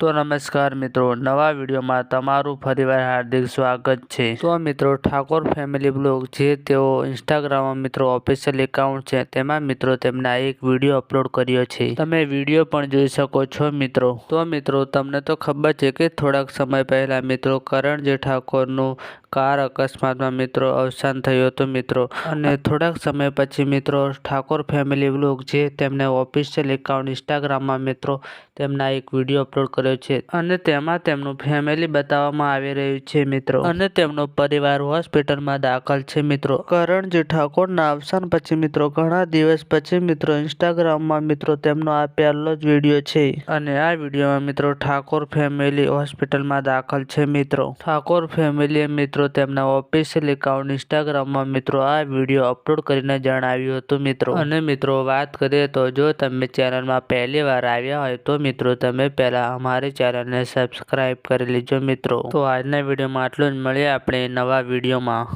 તો નમસ્કાર મિત્રો, નવા વિડીયોમાં તમારું ફરીવાર હાર્દિક સ્વાગત છે. તો મિત્રો, ઠાકોર ફેમિલી બ્લોગ જે તેઓ ઇન્સ્ટાગ્રામમાં મિત્રો ઓફિશિયલ એકાઉન્ટ છે, તેમાં મિત્રો તેમના એક વીડિયો અપલોડ કર્યો છે. તમે વીડિયો પણ જોઈ શકો છો મિત્રો. તો મિત્રો, તમને તો ખબર છે કે થોડાક સમય પહેલાં મિત્રો કરણ જે ઠાકોરનું કાર અકસ્માતમાં મિત્રો અવસાન થયું હતું મિત્રો. અને થોડાક સમય પછી મિત્રો ઠાકોર ફેમિલી બ્લોગ જે તેમને ઓફિશિયલ એકાઉન્ટ ઇન્સ્ટાગ્રામમાં મિત્રો તેમના એક વીડિયો અપલોડ કર્યો છે. અને તેમાં તેમનું ફેમિલી બતાવવામાં આવી રહ્યું છે મિત્રો. અને તેમનો પરિવાર હોસ્પિટલમાં દાખલ છે મિત્રો. કરણ જે ઠાકોરના અવસાન પછી મિત્રો ઘણા દિવસ પછી મિત્રો ઇન્સ્ટાગ્રામમાં મિત્રો તેમનો આ પહેલો જ વીડિયો છે. અને આ વિડીયોમાં મિત્રો ઠાકોર ફેમિલી હોસ્પિટલમાં દાખલ છે મિત્રો. ઠાકોર ફેમિલીએ મિત્રો તેમના ઓફિશિયલ એકાઉન્ટ ઇન્સ્ટાગ્રામમાં મિત્રો આ વીડિયો અપલોડ કરીને જણાવ્યું હતું, મિત્રો. અને મિત્રો, વાત કરીએ તો જો તમે ચેનલમાં પહેલી વાર આવ્યા હોય તો મિત્રો, તમે પહેલા અમારી ચેનલને સબસ્ક્રાઇબ કરી લેજો મિત્રો. તો આજના વિડીયોમાં આટલું જ. મળીએ આપણે નવા વિડીયોમાં.